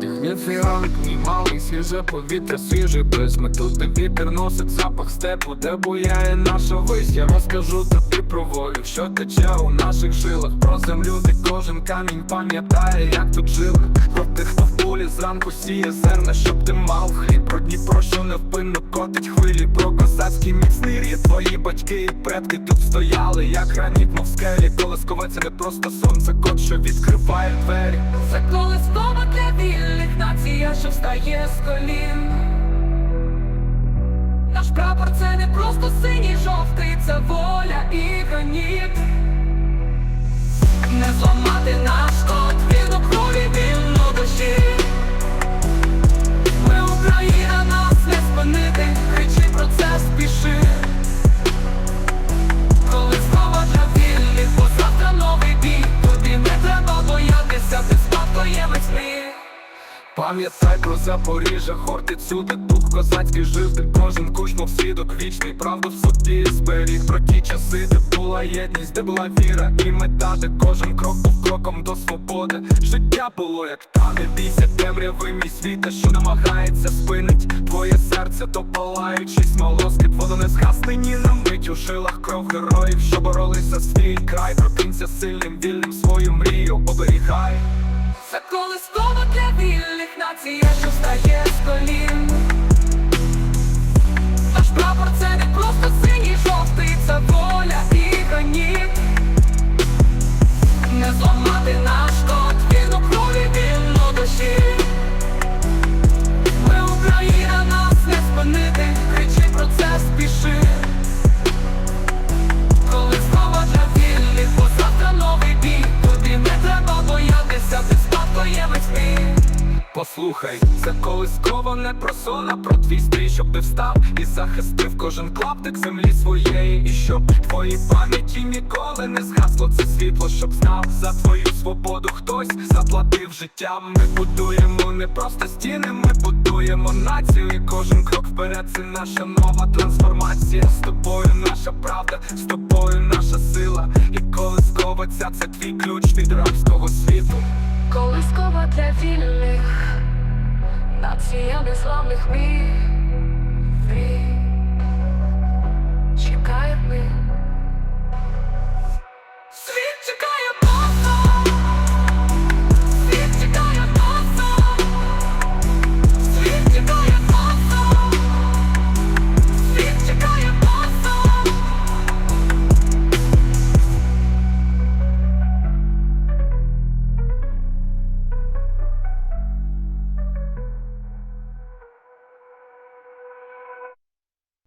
Дихне фіранк, мій малий, свіже повітря, свіжий без тут де вітер носить запах степу, де буяє наша вись Я розкажу тобі про волю, що тече у наших жилах. Про землю, де кожен камінь пам'ятає, як тут жили. Про тих, хто в полі зранку сіє зерна, щоб ти мав хліб. Про Дніпро, що невпинно котить хвилі. Про козацький міцний рід Твої батьки і предки тут стояли, як граніт, мов скелі. Колескове це не просто сонце, кот, що відкриває двері. Це колискова для що встає з колін. Наш прапор це не просто синій жовтий, це воля і граніт. Не зламати Пам'ятай про Запоріжжя, Хортицю, де дух козацький жив, де кожен куч мов свідок вічний, правду в суді зберіг про ті часи, де була єдність, де була віра і мета, де кожен крок був кроком до свободи. Життя було як та не бійся темряви мій світа, що намагається спинить твоє серце, то палаючий смолоскип, воно не згасне ні на мить у жилах кров героїв, що боролися свій край, прокинься сильним, вільним свою мрію оберігай. Це коли колискова для вільних нація, що встає з колін. Наш прапор це не просто синій жовтий, це воля і граніт. Не зламати наш Послухай, це колисково не просона, про твій стрій, щоб ти встав і захистив кожен клаптик землі своєї, і щоб в твоїй пам'яті ніколи не згасло це світло, щоб знав за твою свободу хтось заплатив життям. Ми будуємо не просто стіни, ми будуємо націю, і кожен крок вперед це наша нова трансформація. З тобою наша правда, з тобою наша сила, і колискова ця це твій ключ від рабського світу. Колискова для вільних, нація незламних мій,